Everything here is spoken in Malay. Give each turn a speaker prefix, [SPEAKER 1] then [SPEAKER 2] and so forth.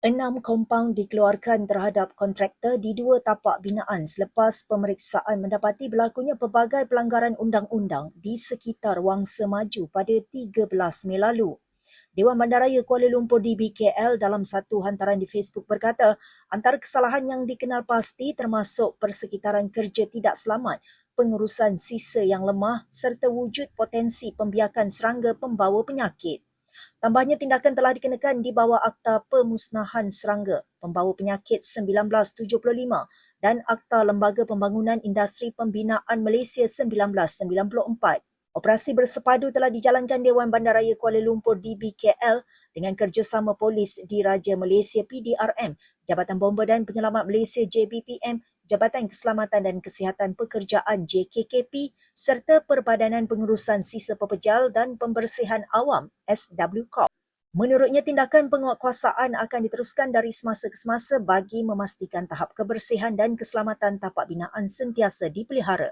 [SPEAKER 1] Enam kompaun dikeluarkan terhadap kontraktor di dua tapak binaan selepas pemeriksaan mendapati berlakunya pelbagai pelanggaran undang-undang di sekitar Wangsa Maju pada 13 Mei lalu. Dewan Bandaraya Kuala Lumpur DBKL dalam satu hantaran di Facebook berkata, antara kesalahan yang dikenal pasti termasuk persekitaran kerja tidak selamat, pengurusan sisa yang lemah serta wujud potensi pembiakan serangga pembawa penyakit. Tambahnya tindakan telah dikenakan di bawah Akta Pemusnahan Serangga Pembawa Penyakit 1975 dan Akta Lembaga Pembangunan Industri Pembinaan Malaysia 1994. Operasi bersepadu telah dijalankan Dewan Bandaraya Kuala Lumpur DBKL dengan kerjasama polis di Raja Malaysia PDRM, Jabatan Bomba dan Penyelamat Malaysia JBPM Jabatan Keselamatan dan Kesihatan Pekerjaan JKKP serta Perbadanan Pengurusan Sisa Pepejal dan Pembersihan Awam SWCOP. Menurutnya, tindakan penguatkuasaan akan diteruskan dari semasa ke semasa bagi memastikan tahap kebersihan dan keselamatan tapak binaan sentiasa dipelihara.